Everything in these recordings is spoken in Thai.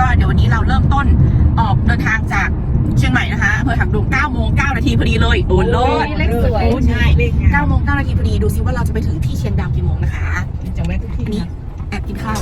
ก็เดี๋ยววันนี้เราเริ่มต้นออกเดินทางจากเชียงใหม่นะคะเพื่อหักดง9โมง9นาทีพอดีเลย โอ้โลดเลขสวยใช่9โมง9นาทีพอดี ดูซิว่าเราจะไปถึงที่เชียงดาวกี่โมงนะคะจะแวะทุกที่นี้แอบกินข้าว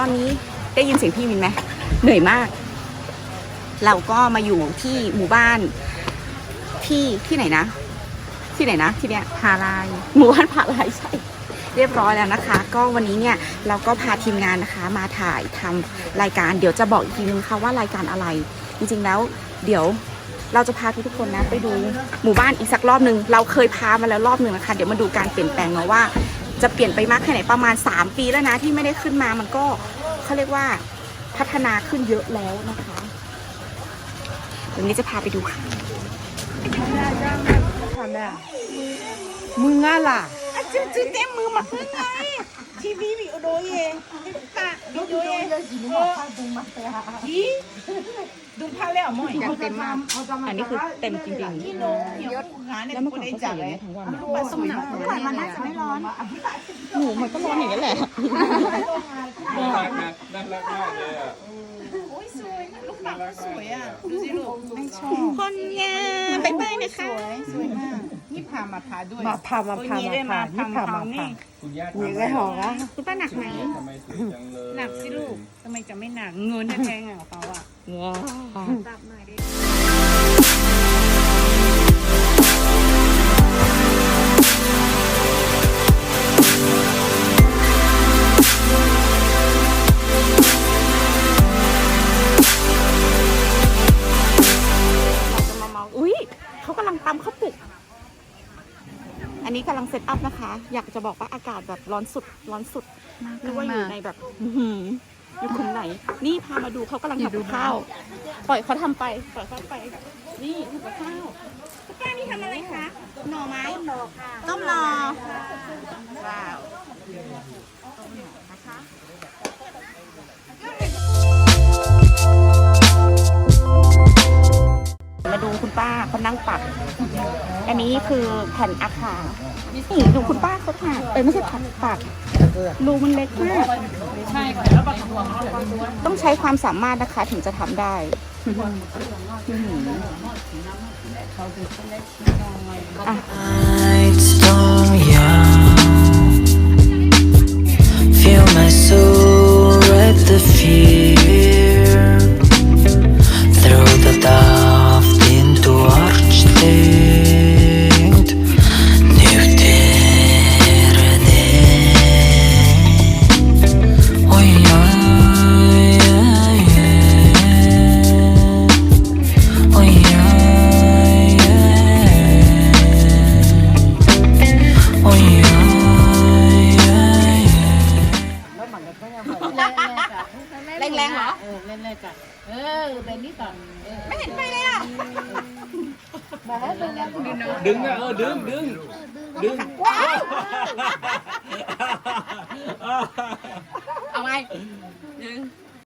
อนนี้ได้ยินเสียงพี่วินไหมเหนื่อยมาก เราก็มาอยู่ที่หมู่บ้านที่ที่ไหนนะ ที่ไหนนะที่เนี้ยพาลายหมู่บ้านพาลายใช่ เรียบร้อยแล้วนะคะ ก็วันนี้เนี่ยเราก็พาทีมงานนะคะ มาถ่ายทำรายการเดี๋ยวจะบอกอีกทีนึงค่ะว่ารายการอะไร จริงๆแล้ว เดี๋ยวเราจะพาทุกๆคนนะไปดูหมู่บ้านอีกสักรอบหนึ่งเราเคยพามาแล้วรอบหนึ่งนะคะ เดี๋ยวมาดูการเปลี่ยนแปลงเนาะว่า จะเปลี่ยนไปมากแค่ไหนประมาณ 3 ปีแล้วนะที่ไม่ได้ขึ้นมามันก็เขาเรียกว่าพัฒนาขึ้นเยอะแล้วนะคะวันนี้จะพาไปดูค่ะมึงอะล่ะจืดจืดเต็มมือมาขึ้นไงทีวีมีโอโดเย ตาโดเยดุงพาแล้วมั้ยเต็มมากอันนี้คือเต็มจริงพี่โนยศหาในแล้วเมื่อก่อนนได้เขาใส่จับอย่างเลยนี้ทั้งวันปลาสมหนักก่อนมันน่าจะไม่ร้อนหนูมันก็ร้อนอย่างนี้แหละน่ารักนะน่ารักมากเลยอะโอ้ยสวยลูกปัดสวยอะดูสิลูกคนงามไปไปนะคะสวยมากามาพาด้วย มาพามาพามาพานี่พามาพาคุณย่านี่ก็หอละคุณป้าหนักไหมทำไมสวยจังเลยหนักสิลูกทำไมจะไม่หนักเงินแพงอะเขาอะว้าวเรา อันนี้กำลังเซตอัพนะคะ อยากจะบอกว่าอากาศแบบร้อนสุดร้อนสุดนึกว่าอยู่ในแบบอื้อหืออยู่ขุมไหน นี่พามาดูเขากำลังทำกับข้าว ปล่อยเขาทำไปปล่อยเขาไป นี่ทำกับข้าวคุณป้านี่ทำอะไรคะหน่อไม้ต้มหน่อค่ะต้มหน่อว้าวต้มหน่อนะคะ คุณป้าเขานั่งปัก อันนี้คือแผ่นอาคานี่ดูคุณป้าเขาถ่าเอ้ยไม่ใช่ผักปักรูมันเล็กมากใช่ค่ะแล้วปลาทองต้องใช้ความสามารถนะคะถึงจะทำได้อะ แรงๆเหรอ เออเล่นเลยจ้ะเออแบบนี้ก่อนไม่เห็นไปเลยอะดึงอะเออดึงดึงดึงเอาไงหนึ่ง